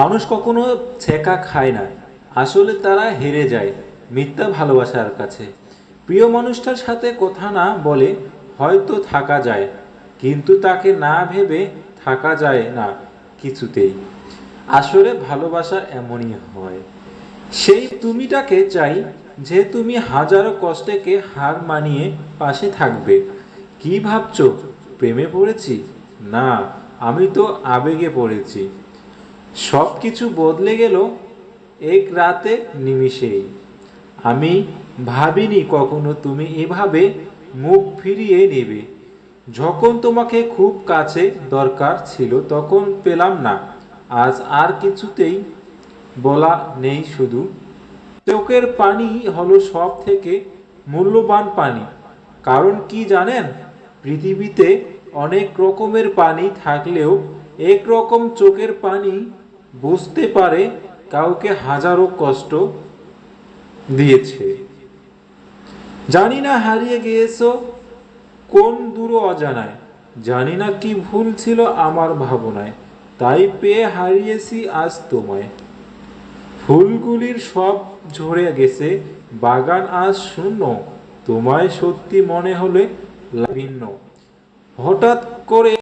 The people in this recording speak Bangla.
মানুষ কখনো ছেঁকা খায় না। আসলে তারা হেরে যায়, মিথ্যা ভালোবাসার কাছে। প্রিয় মানুষটার সাথে কথা না বলে হয়তো থাকা যায়, কিন্তু তাকে না ভেবে থাকা যায় না কিছুতেই। আসলে ভালোবাসা এমনই হয়। সেই তুমিটাকে চাই যে তুমি হাজারো কষ্টেকে হার মানিয়ে পাশে থাকবে। কি ভাবছ, প্রেমে পড়েছি? না, আমি তো আবেগে পড়েছি। সব কিছু বদলে গেল এক রাতে নিমিষেই। আমি ভাবিনি কখনো তুমি এভাবে মুখ ফিরিয়ে নেবে। যখন তোমাকে খুব কাছে দরকার ছিল তখন পেলাম না। আজ আর কিছুতেই বলা নেই শুধু। চোখের পানি হলো সব থেকে মূল্যবান পানি। কারণ কি জানেন? পৃথিবীতে অনেক রকমের পানি থাকলেও এক রকম চোখের পানি বুঝতে পারে কাউকে হাজারো কষ্ট দিয়েছে। জানি না হারিয়ে গিয়েছো কোন দূর অজানায়। জানি না কি ভুল ছিল আমার ভাবনায়। তাই পেয়ে হারিয়েছি আজ তোমায়। ফুলগুলির সব ঝরে গেছে। বাগান আজ শূন্য। তোমায় সত্যি মনে হলে ভিন্ন। হঠাৎ করে